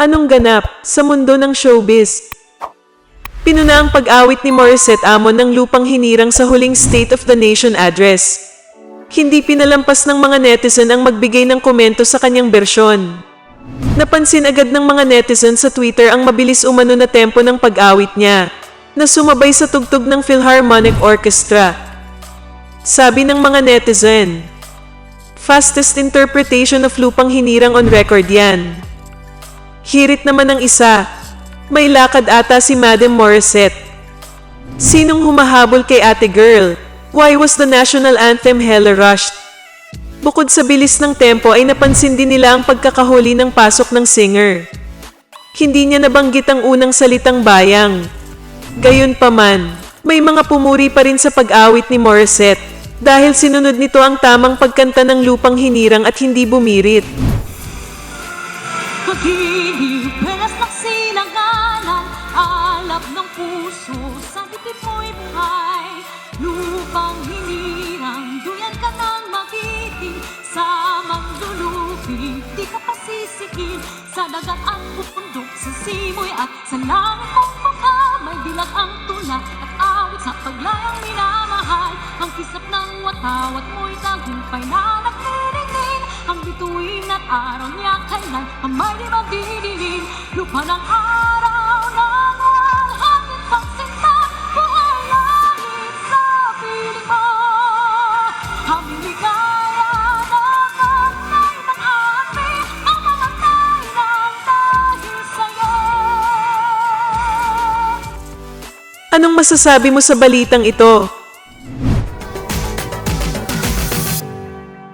Anong ganap sa mundo ng showbiz? Pinuna ang pag-awit ni Morissette Amon ng lupang hinirang sa huling State of the Nation address. Hindi pinalampas ng mga netizen ang magbigay ng komento sa kanyang bersyon. Napansin agad ng mga netizen sa Twitter ang mabilis umano na tempo ng pag-awit niya, na sumabay sa tugtog ng Philharmonic Orchestra. Sabi ng mga netizen, Fastest interpretation of lupang hinirang on record yan. Hirit naman ng isa, may lakad ata si Madam Morissette. Sinong humahabol kay ate girl? Why was the national anthem hella rushed? Bukod sa bilis ng tempo ay napansin din nila ang pagkakahuli ng pasok ng singer. Hindi niya nabanggit ang unang salitang bayang. Gayunpaman, may mga pumuri pa rin sa pag-awit ni Morissette dahil sinunod nito ang tamang pagkanta ng lupang hinirang at hindi bumirit. Pag-ibig, pelas ng sinagalan Alab ng puso, sa bitid mo'y buhay. Lupang hinirang, duyan ka ng magiting Sa manglulupi, di ka pasisikin Sa dagat ang pupundok, sa simoy at sa langit mong mukha May bilang ang tula at awit sa paglayang minamahal. Ang kisap ng watawat mo'y tagumpay na nagniringning Ang bituin at araw niya kailan ang may di magdidilim Lupa ng araw ng sinta Buhay langit sa piling mo. Aming ligaya na kagnay ng amin Ang mga tayo ng dahil Anong masasabi mo sa balitang ito?